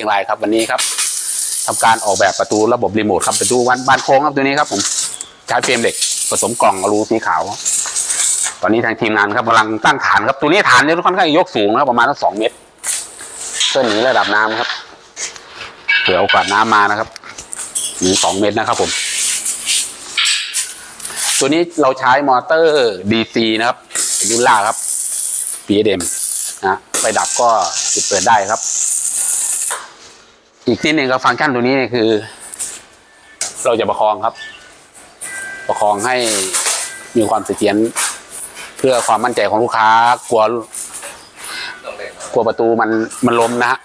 ชียงรายครับวันนี้ครับทำการออกแบบประตูระบบรีโมทครับประตูวันบานโค้งครับตัวนี้ครับผมใช้เฟรมเหล็กผสมกล่องอลูสีขาว ตอนนี้ทางทีมงานครับกำลังตั้งฐานครับตัวนี้ฐานเนี่ยค่อนข้างยกสูงนะครับประมาณสักสองเมตรเพื่อหนีระดับน้ำครับเผื่อโอกาสน้ำมานะครับหนีสองเมตรนะครับผม ตัวนี้เราใช้มอเตอร์ DC นะครับรุ่นล่าครับ PDM นะไฟดับก็ปิดเปิดได้ครับ อีกที่หนึ่งครับฟังก์ชันตัวนี้เนี่ยคือ เราจะประคองครับ ประคองให้มีความเสถียรเพื่อความมั่นใจของลูกค้ากลัวกลัวประตูมันมันล้มนะฮะ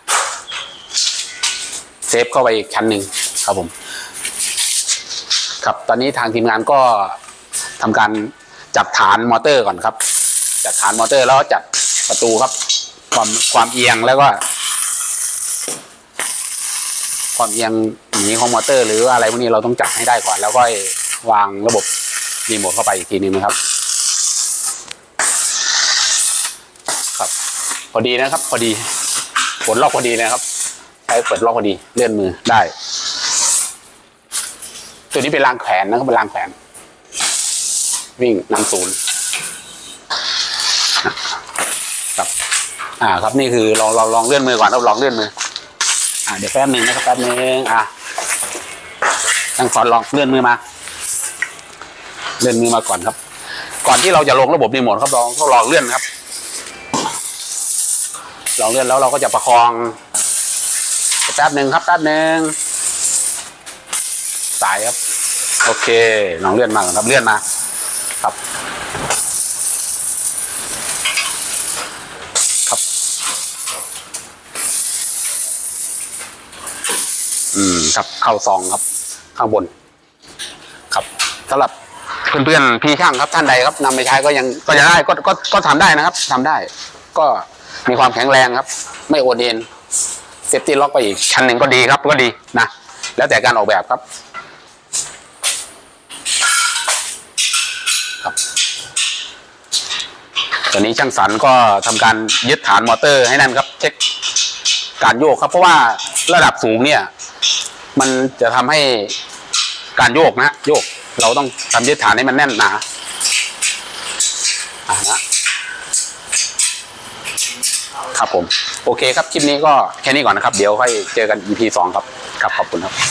เซฟเข้าไปอีกชั้นหนึ่งครับผม ครับตอนนี้ทางทีมงานก็ทำการจัดฐานมอเตอร์ก่อนครับ จัดฐานมอเตอร์แล้วจัดประตูครับ ความความเอียงแล้วก็ ความเอียงหนีของมอเตอร์ หรืออะไรพวกนี้เราต้องจัดให้ได้ก่อน แล้วก็วางระบบรีโมทเข้าไปอีกทีหนึงนะครับ ครับ พอดีนะครับ พอดีกดล็อกพอดีนะครับใช้เปิดล็อกพอดีเลื่อนมือได้ ตัวนี้เป็นรางแขวนนะครับเป็นรางแขวนวิ่งนำศูนย์ครับ อ่า ครับนี่คือลองลองลองเลื่อนมือก่อนครับลองเลื่อนมือ อ่าเดี๋ยวแป๊บหนึ่งนะครับแป๊บหนึ่งอะตั้งสอลองเลื่อนมือมา เลื่อนมือมาก่อนครับ ก่อนที่เราจะลงระบบรีโมทครับลองก็ลองเลื่อนครับลองเลื่อนแล้วเราก็จะประคองแป๊บหนึ่งครับแป๊บหนึ่งสายครับ โอเคลองเลื่อนมาก่อนครับเลื่อนมา ครับ อืมครับเข้าซองครับ ข้างบน ครับสำหรับเพื่อนๆพี่ช่างครับท่านใดครับนำไปใช้ก็ยังก็จะได้ก็ก็ก็ทำได้นะครับทำได้ ก็มีความแข็งแรงครับ ไม่โอนเอ็นเซฟตี้ล็อกไปอีกชั้นหนึ่งก็ดีครับก็ดีนะแล้วแต่การออกแบบครับ ครับตอนนี้ช่างสรรก็ทำการยึดฐานมอเตอร์ให้แนั่นครับ เช็คการโยกครับ เพราะว่าระดับสูงเนี่ย มันจะทำให้การโยกนะโยก เราต้องทำยึดฐานให้มันแน่นหนาอ่านะครับผม โอเคครับ คลิปนี้ก็แค่นี้ก่อนนะครับ เดี๋ยวค่อยเจอกัน EP สองครับ ครับ ขอบคุณครับ